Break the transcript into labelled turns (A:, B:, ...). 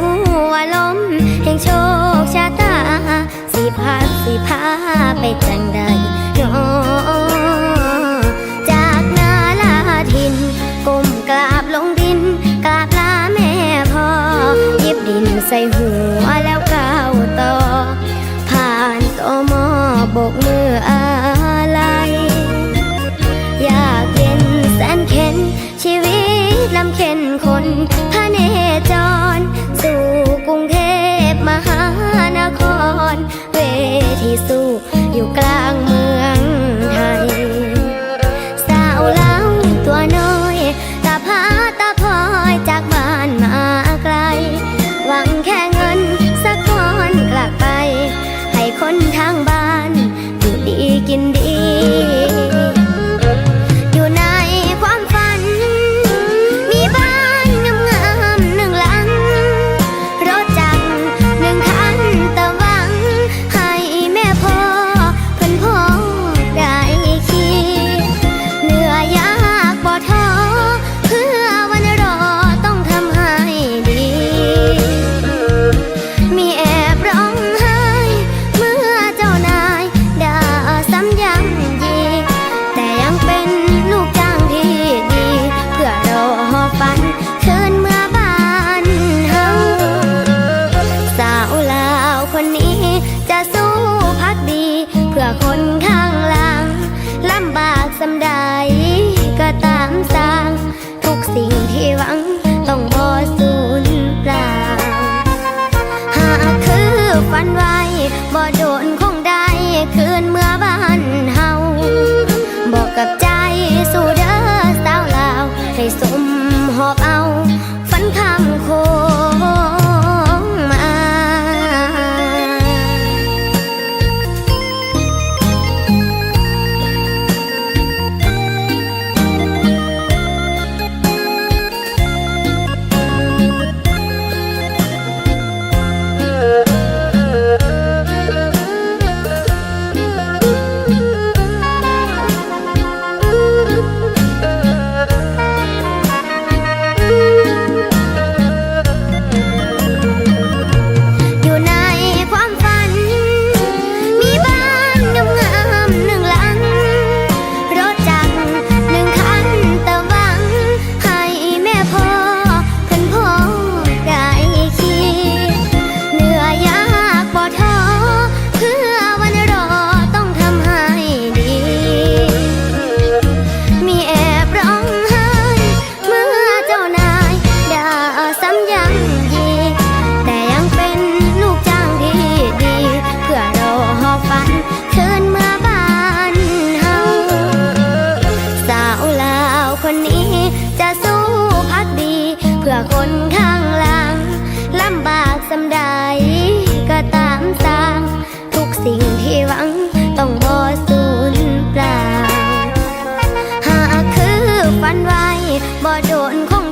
A: หัวลมแห่งโชคชะตา สิพาสิพาไปจังใดน้จากนาาทินก้มกราบลงดินกราบลาแม่พ่อยิบดินใส่หัวแล้วก้าวต่อ ผ่านต่อมอบก สู้อยู่กล้า คนค่ะ นนี้จะสู้พักดี เพื่อคนข้างหลังลำบากสำใดก็ตามสร้าง ทุกสิ่งที่หวังต้องบอสูญเปล่า หากคือฝันไว้บ่โดนคง